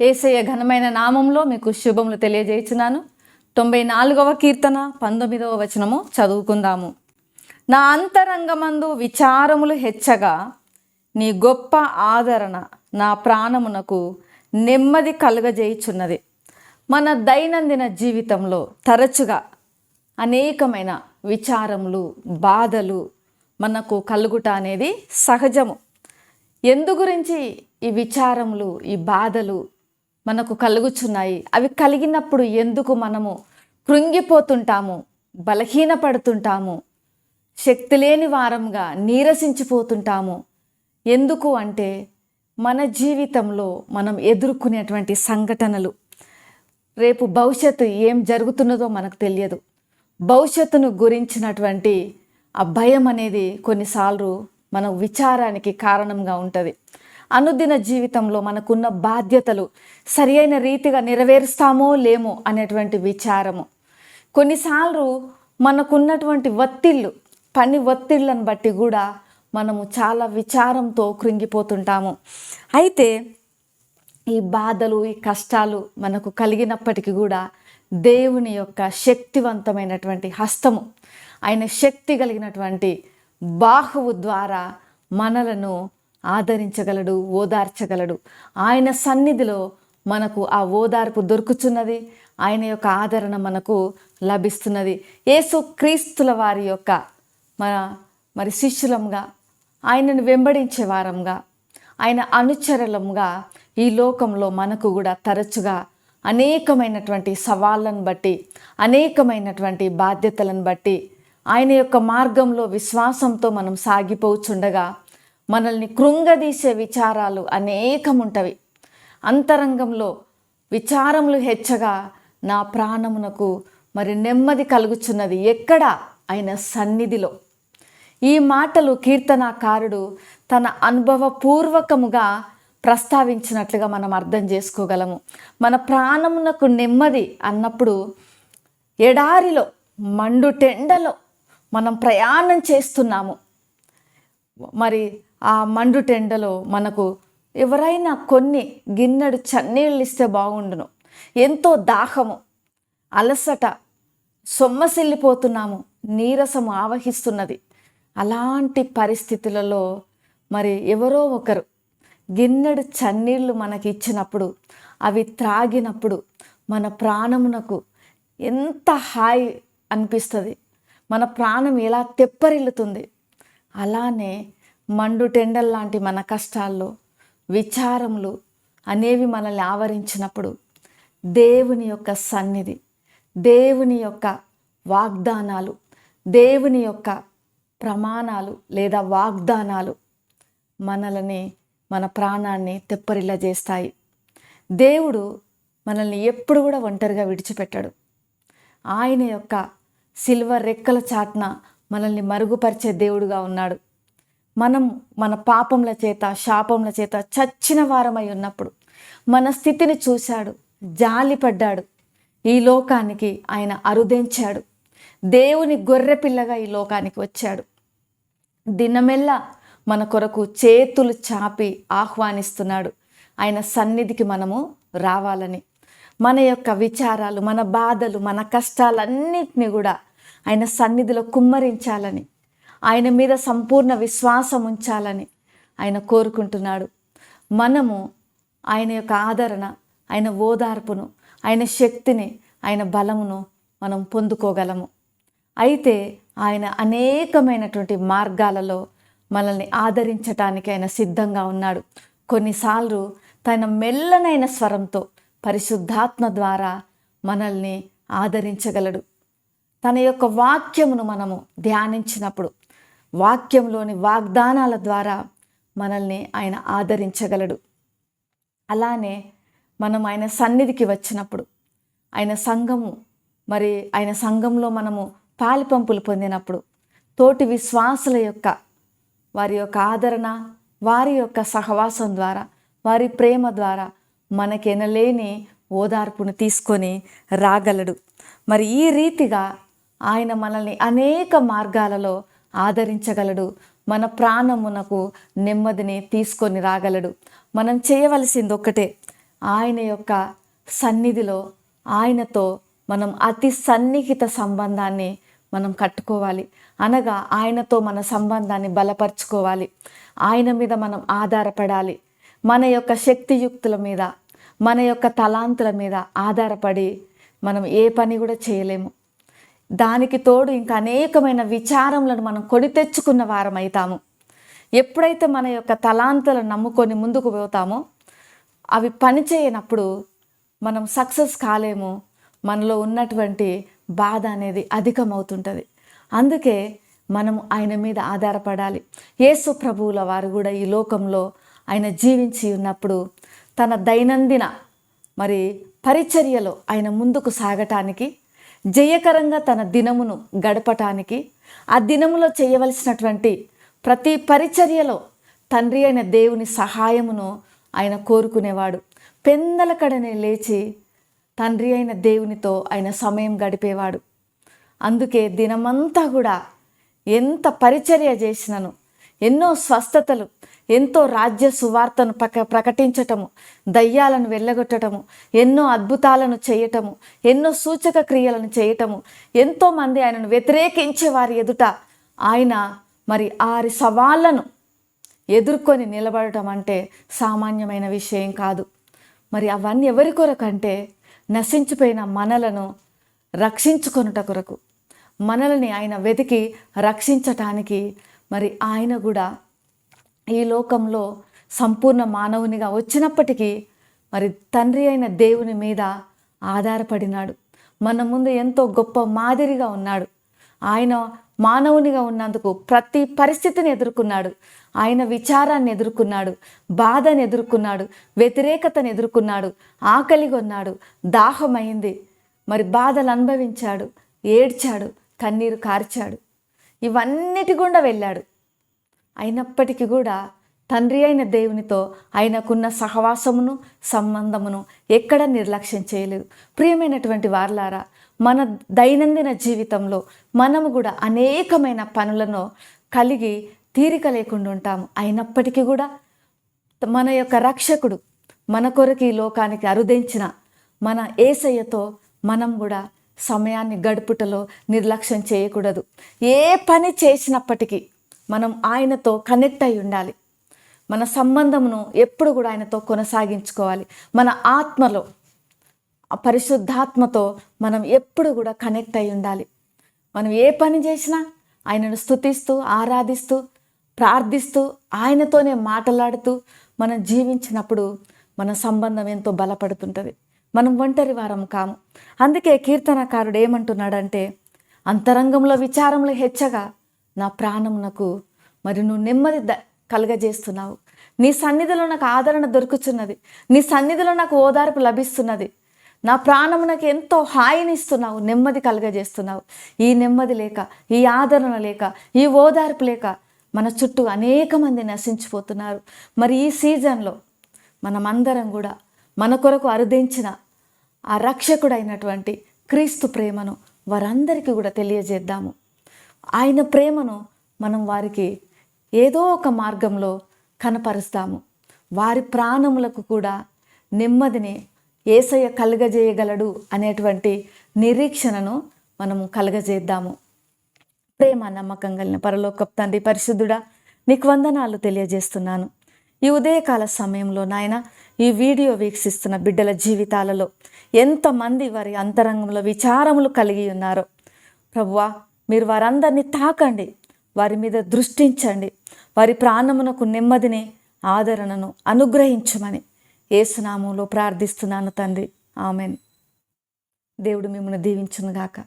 ఏసయ్య ఘనమైన నామంలో మీకు శుభములు తెలియజేస్తున్నాను తొంభై నాలుగవ కీర్తన పంతొమ్మిదవ వచనము చదువుకుందాము. నా అంతరంగమందు విచారములు హెచ్చగా నీ గొప్ప ఆదరణ నా ప్రాణమునకు నెమ్మది కలుగజేయుచున్నది. మన దైనందిన జీవితంలో తరచుగా అనేకమైన విచారములు బాధలు మనకు కలుగుట అనేది సహజము. ఎందు గురించి ఈ విచారములు ఈ బాధలు మనకు కలుగుచున్నాయి. అవి కలిగినప్పుడు ఎందుకు మనము కృంగిపోతుంటాము బలహీనపడుతుంటాము శక్తి లేని వారంగా నీరసించిపోతుంటాము? ఎందుకు అంటే మన జీవితంలో మనం ఎదుర్కొనేటువంటి సంఘటనలు. రేపు భవిష్యత్తు ఏం జరుగుతున్నదో మనకు తెలియదు. భవిష్యత్తును గురించినటువంటి ఆ భయం అనేది కొన్నిసార్లు మన విచారానికి కారణంగా ఉంటుంది. అనుదిన జీవితంలో మనకున్న బాధ్యతలు సరి అయిన రీతిగా నెరవేరుస్తామో లేమో అనేటువంటి విచారము. కొన్నిసార్లు మనకున్నటువంటి ఒత్తిళ్ళు పని ఒత్తిళ్ళను బట్టి కూడా మనము చాలా విచారంతో కృంగిపోతుంటాము. అయితే ఈ బాధలు ఈ కష్టాలు మనకు కలిగినప్పటికీ కూడా దేవుని యొక్క శక్తివంతమైనటువంటి హస్తము ఆయన శక్తి కలిగినటువంటి బాహువు ద్వారా మనలను ఆదరించగలడు ఓదార్చగలడు. ఆయన సన్నిధిలో మనకు ఆ ఓదార్పు దొరుకుతున్నది. ఆయన యొక్క ఆదరణ మనకు లభిస్తున్నది. యేసు క్రీస్తుల వారి యొక్క మన మరి శిష్యులంగా ఆయనను వెంబడించే వారంగా ఆయన అనుచరులంగా ఈ లోకంలో మనకు కూడా తరచుగా అనేకమైనటువంటి సవాళ్ళను బట్టి అనేకమైనటువంటి బాధ్యతలను బట్టి ఆయన యొక్క మార్గంలో విశ్వాసంతో మనం సాగిపోచుండగా మనల్ని కృంగదీసే విచారాలు అనేకం ఉంటవి అంతరంగంలో విచారములు హెచ్చగా నా ప్రాణమునకు మరి నెమ్మది కలుగుచున్నది ఎక్కడ? ఆయన సన్నిధిలో. ఈ మాటలు కీర్తనాకారుడు తన అనుభవపూర్వకముగా ప్రస్తావించినట్లుగా మనం అర్థం చేసుకోగలము. మన ప్రాణమునకు నెమ్మది అన్నప్పుడు ఎడారిలో మండుటెండలో మనం ప్రయాణం చేస్తున్నాము. మరి ఆ మండుటెండలో మనకు ఎవరైనా కొన్ని గిన్నెడు చన్నీళ్ళు ఇస్తే బాగుండును. ఎంతో దాహము అలసట సొమ్మసిల్లిపోతున్నాము నీరసము ఆవహిస్తున్నది. అలాంటి పరిస్థితులలో మరి ఎవరో ఒకరు గిన్నెడు చన్నీళ్ళు మనకి ఇచ్చినప్పుడు అవి త్రాగినప్పుడు మన ప్రాణమునకు ఎంత హాయి అనిపిస్తుంది. మన ప్రాణం ఎలా తెప్పరిల్లుతుంది. అలానే మండుటెండల్ లాంటి మన కష్టాల్లో విచారములు అనేవి మనల్ని ఆవరించినప్పుడు దేవుని యొక్క సన్నిధి దేవుని యొక్క వాగ్దానాలు దేవుని యొక్క ప్రమాణాలు లేదా వాగ్దానాలు మనల్ని మన ప్రాణాన్ని తెప్పరిల్లా చేస్తాయి. దేవుడు మనల్ని ఎప్పుడు కూడా ఒంటరిగా విడిచిపెట్టాడు. ఆయన యొక్క సిల్వర్ రెక్కల చాట్న మనల్ని మరుగుపరిచే దేవుడుగా ఉన్నాడు. మనం మన పాపముల చేత శాపముల చేత చచ్చిన వారమై ఉన్నప్పుడు మన స్థితిని చూశాడు జాలిపడ్డాడు ఈ లోకానికి ఆయన అరుదించాడు. దేవుని గొర్రెపిల్లగా ఈ లోకానికి వచ్చాడు. దినమెల్లా మన కొరకు చేతులు చాపి ఆహ్వానిస్తున్నాడు. ఆయన సన్నిధికి మనము రావాలని. మన యొక్క విచారాలు మన బాధలు మన కష్టాలన్నింటినీ కూడా ఆయన సన్నిధిలో కుమ్మరించాలని. ఆయన మీద సంపూర్ణ విశ్వాసం ఉంచాలని ఆయన కోరుకుంటున్నాడు. మనము ఆయన యొక్క ఆదరణ ఆయన ఓదార్పును ఆయన శక్తిని ఆయన బలమును మనం పొందుకోగలము. అయితే ఆయన అనేకమైనటువంటి మార్గాలలో మనల్ని ఆదరించటానికి ఆయన సిద్ధంగా ఉన్నాడు. కొన్నిసార్లు తన మెల్లనైన స్వరంతో పరిశుద్ధాత్మ ద్వారా మనల్ని ఆదరించగలడు. తన యొక్క వాక్యమును మనము ధ్యానించినప్పుడు వాక్యంలోని వాగ్దానాల ద్వారా మనల్ని ఆయన ఆదరించగలడు. అలానే మనం ఆయన సన్నిధికి వచ్చినప్పుడు ఆయన సంఘము మరి ఆయన సంఘంలో మనము పాలిపంపులు పొందినప్పుడు తోటి విశ్వాసుల యొక్క వారి యొక్క ఆదరణ వారి యొక్క సహవాసం ద్వారా వారి ప్రేమ ద్వారా మనకెనలేని ఓదార్పును తీసుకొని రాగలడు. మరి ఈ రీతిగా ఆయన మనల్ని అనేక మార్గాలలో ఆదరించగలడు. మన ప్రాణమునకు నెమ్మదిని తీసుకొని రాగలడు. మనం చేయవలసింది ఒక్కటే ఆయన యొక్క సన్నిధిలో ఆయనతో మనం అతి సన్నిహిత సంబంధాన్ని మనం కట్టుకోవాలి. అనగా ఆయనతో మన సంబంధాన్ని బలపరుచుకోవాలి. ఆయన మీద మనం ఆధారపడాలి. మన యొక్క శక్తియుక్తుల మీద మన యొక్క తలాంతుల మీద ఆధారపడి మనం ఏ పని కూడా చేయలేము. దానికి తోడు ఇంకా అనేకమైన విచారములను మనం కొని తెచ్చుకున్న వారం అవుతాము ఎప్పుడైతే మన యొక్క తలాంతులను నమ్ముకొని ముందుకు పోతామో అవి పని చేయనప్పుడు మనం సక్సెస్ కాలేము. మనలో ఉన్నటువంటి బాధ అనేది అధికమవుతుంటుంది. అందుకే మనం ఆయన మీద ఆధారపడాలి. యేసు ప్రభువుల వారు కూడా ఈ లోకంలో ఆయన జీవించి ఉన్నప్పుడు తన దైనందిన మరి పరిచర్యలో ఆయన ముందుకు సాగటానికి జయకరంగా తన దినమును గడపటానికి ఆ దినములో చేయవలసినటువంటి ప్రతి పరిచర్యలో తండ్రి అయిన దేవుని సహాయమును ఆయన కోరుకునేవాడు. పెందలకడనే లేచి తండ్రి అయిన దేవునితో ఆయన సమయం గడిపేవాడు. అందుకే దినమంతా కూడా ఎంత పరిచర్య చేసినను ఎన్నో స్వస్థతలు ఎంతో రాజ్య సువార్తను ప్రక ప్రకటించటము దయ్యాలను వెళ్ళగొట్టటము ఎన్నో అద్భుతాలను చేయటము ఎన్నో సూచక క్రియలను చేయటము ఎంతోమంది ఆయనను వ్యతిరేకించే వారి ఎదుట ఆయన మరి ఆరి సవాళ్ళను ఎదుర్కొని నిలబడటం అంటే సామాన్యమైన విషయం కాదు. మరి అవన్నీ ఎవరి కొరకంటే నశించిపోయిన మనలను రక్షించుకొనుట కొరకు మనల్ని ఆయన వెతికి రక్షించటానికి మరి ఆయన కూడా ఈ లోకంలో సంపూర్ణ మానవునిగా వచ్చినప్పటికీ మరి తండ్రి అయిన దేవుని మీద ఆధారపడినాడు. మన ముందు ఎంతో గొప్ప మాదిరిగా ఉన్నాడు. ఆయన మానవునిగా ఉన్నందుకు ప్రతి పరిస్థితిని ఎదుర్కొన్నాడు. ఆయన విచారాన్ని ఎదుర్కొన్నాడు. బాధను ఎదుర్కొన్నాడు. వ్యతిరేకతను ఎదుర్కొన్నాడు. ఆకలి కొన్నాడు. దాహమైంది. మరి బాధలు అనుభవించాడు. ఏడ్చాడు. కన్నీరు కార్చాడు. ఇవన్నిటి గుండా వెళ్ళాడు. అయినప్పటికీ కూడా తండ్రి అయిన దేవునితో ఆయనకున్న సహవాసమును సంబంధమును ఎక్కడ నిర్లక్ష్యం చేయలేదు. ప్రియమైనటువంటి వార్లారా మన దైనందిన జీవితంలో మనము కూడా అనేకమైన పనులను కలిగి తీరిక లేకుండా ఉంటాము. అయినప్పటికీ కూడా మన యొక్క రక్షకుడు మన కొరకు ఈ లోకానికి అరుదించిన మన ఏసయ్యతో మనం కూడా సమయాన్ని గడుపుటలో నిర్లక్ష్యం చేయకూడదు. ఏ పని చేసినప్పటికీ మనం ఆయనతో కనెక్ట్ అయి ఉండాలి. మన సంబంధమును ఎప్పుడు కూడా ఆయనతో కొనసాగించుకోవాలి. మన ఆత్మలో ఆ పరిశుద్ధాత్మతో మనం ఎప్పుడు కూడా కనెక్ట్ అయి ఉండాలి. మనం ఏ పని చేసినా ఆయనను స్థుతిస్తూ ఆరాధిస్తూ ప్రార్థిస్తూ ఆయనతోనే మాట్లాడుతూ మనం జీవించినప్పుడు మన సంబంధం ఎంతో బలపడుతుంటుంది. మనం ఒంటరి వారం కాము. అందుకే కీర్తనకారుడు ఏమంటున్నాడంటే అంతరంగంలో విచారములు హెచ్చగా నా ప్రాణమునకు మరి నువ్వు నెమ్మది ద కలగజేస్తున్నావు. నీ సన్నిధిలో నాకు ఆదరణ దొరుకుతున్నది నీ సన్నిధిలో నాకు ఓదార్పు లభిస్తున్నది. నా ప్రాణమునకు ఎంతో హాయిని ఇస్తున్నావు నెమ్మది కలగజేస్తున్నావు. ఈ నెమ్మది లేక ఈ ఆదరణ లేక ఈ ఓదార్పు లేక మన చుట్టూ అనేక మంది నశించిపోతున్నారు. మరి ఈ సీజన్లో మనమందరం కూడా మన కొరకు అరుదించిన ఆ రక్షకుడైనటువంటి క్రీస్తు ప్రేమను వారందరికీ కూడా తెలియజేద్దాము. ఆయన ప్రేమను మనం వారికి ఏదో ఒక మార్గంలో కనపరుస్తాము. వారి ప్రాణములకు కూడా నెమ్మదిని ఏసయ్య కలుగజేయగలడు అనేటువంటి నిరీక్షణను మనము కలుగజేద్దాము. ప్రేమ నమ్మకం కలిగిన పరలోకప్ తండ్రి పరిశుద్ధుడా నీకు వందనాలు తెలియజేస్తున్నాను. ఈ ఉదయకాల సమయంలో నాయన ఈ వీడియో వీక్షిస్తున్న బిడ్డల జీవితాలలో ఎంతమంది వారి అంతరంగంలో విచారములు కలిగి ఉన్నారో. ప్రభువా మీరు వారందరినీ తాకండి. వారి మీద దృష్టించండి. వారి ప్రాణమునకు నెమ్మదిని ఆదరణను అనుగ్రహించమని ఏసునామంలో ప్రార్థిస్తున్నాను తండ్రి. ఆమెన్. దేవుడు మిమ్మల్ని దీవించునుగాక.